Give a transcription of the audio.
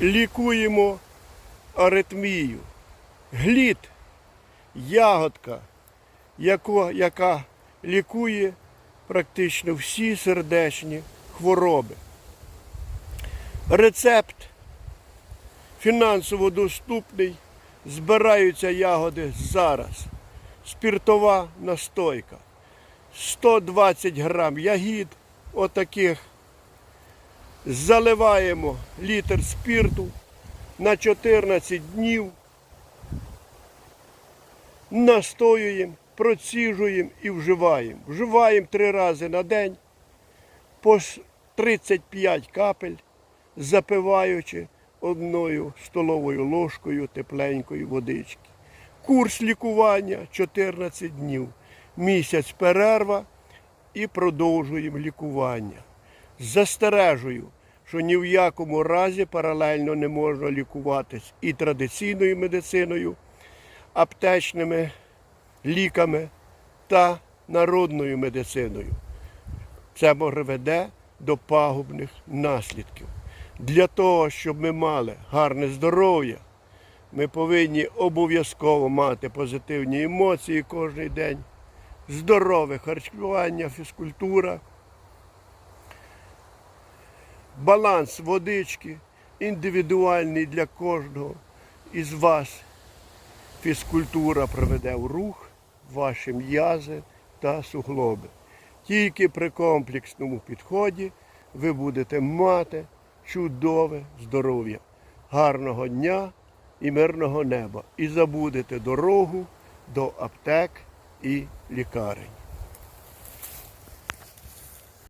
лікуємо аритмію. Глід, ягодка, яко, яка лікує практично всі сердечні хвороби. Рецепт фінансово доступний. Збираються ягоди зараз. Спіртова настойка. 120 грам ягід, отаких. Заливаємо літр спірту на 14 днів. Настоюємо, проціжуємо і вживаємо. Вживаємо три рази на день по 35 капель, запиваючи одною столовою ложкою тепленької водички. Курс лікування 14 днів. Місяць перерва і продовжуємо лікування. Застережую, що ні в якому разі паралельно не можна лікуватись і традиційною медициною, аптечними ліками та народною медициною. Це приведе до пагубних наслідків. Для того, щоб ми мали гарне здоров'я, ми повинні обов'язково мати позитивні емоції кожен день, здорове харчування, фізкультура, баланс водички, індивідуальний для кожного із вас. Фізкультура приведе в рух ваші м'язи та суглоби. Тільки при комплексному підході ви будете мати чудове здоров'я, гарного дня і мирного неба. І забудете дорогу до аптек і лікарень.